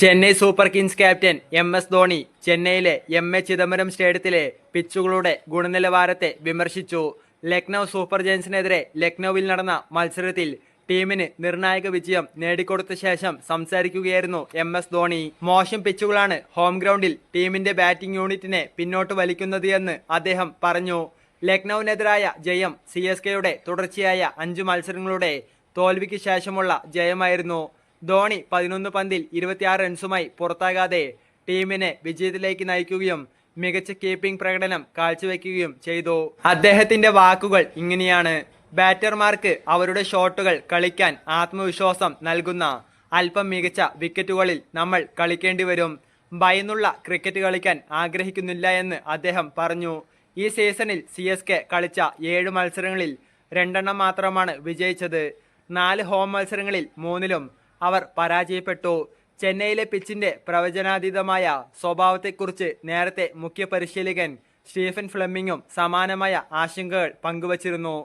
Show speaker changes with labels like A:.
A: Chennai super kings captain M S Dhoni ചെന്നൈയിലെ M A Chidambaram സ്റ്റേഡിയത്തിലെ പിച്ചുകളുടെ ഗുണനിലവാരത്തെ വിമർശിച്ചു. ലക്നൗ സൂപ്പർ ജയൻസിനെതിരെ ലക്നൌവിൽ നടന്ന മത്സരത്തിൽ ടീമിന് നിർണായക വിജയം നേടിക്കൊടുത്ത ശേഷം സംസാരിക്കുകയായിരുന്നു എം എസ് ധോണി. മോശം പിച്ചുകളാണ് ഹോം ഗ്രൗണ്ടിൽ ടീമിന്റെ ബാറ്റിംഗ് യൂണിറ്റിനെ പിന്നോട്ട് വലിക്കുന്നത് എന്ന് അദ്ദേഹം പറഞ്ഞു. ലക്നൌവിനെതിരായ ജയം സി എസ് കെയുടെ തുടർച്ചയായ അഞ്ച് മത്സരങ്ങളുടെ തോൽവിക്ക് ശേഷമുള്ള ജയമായിരുന്നു. ധോണി പതിനൊന്ന് പന്തിൽ ഇരുപത്തിയാറ് റൺസുമായി പുറത്താകാതെ ടീമിനെ വിജയത്തിലേക്ക് നയിക്കുകയും മികച്ച കീപ്പിംഗ് പ്രകടനം കാഴ്ചവെക്കുകയും ചെയ്തു. അദ്ദേഹത്തിന്റെ വാക്കുകൾ ഇങ്ങനെയാണ്. ബാറ്റർമാർക്ക് അവരുടെ ഷോട്ടുകൾ കളിക്കാൻ ആത്മവിശ്വാസം നൽകുന്ന അല്പം മികച്ച വിക്കറ്റുകളിൽ നമ്മൾ കളിക്കേണ്ടി വരും. ഭയന്നുള്ള ക്രിക്കറ്റ് കളിക്കാൻ ആഗ്രഹിക്കുന്നില്ല എന്ന് അദ്ദേഹം പറഞ്ഞു. ഈ സീസണിൽ സി എസ് കെ കളിച്ച ഏഴ് മത്സരങ്ങളിൽ രണ്ടെണ്ണം മാത്രമാണ് വിജയിച്ചത്. നാല് ഹോം മത്സരങ്ങളിൽ മൂന്നിലും അവർ പരാജയപ്പെട്ടു. ചെന്നൈയിലെ പിച്ചിന്റെ പ്രവചനാതീതമായ സ്വഭാവത്തെക്കുറിച്ച് നേരത്തെ മുഖ്യ പരിശീലകൻ സ്റ്റീഫൻ ഫ്ലെമ്മിങ്ങും സമാനമായ ആശങ്കകൾ പങ്കുവച്ചിരുന്നു.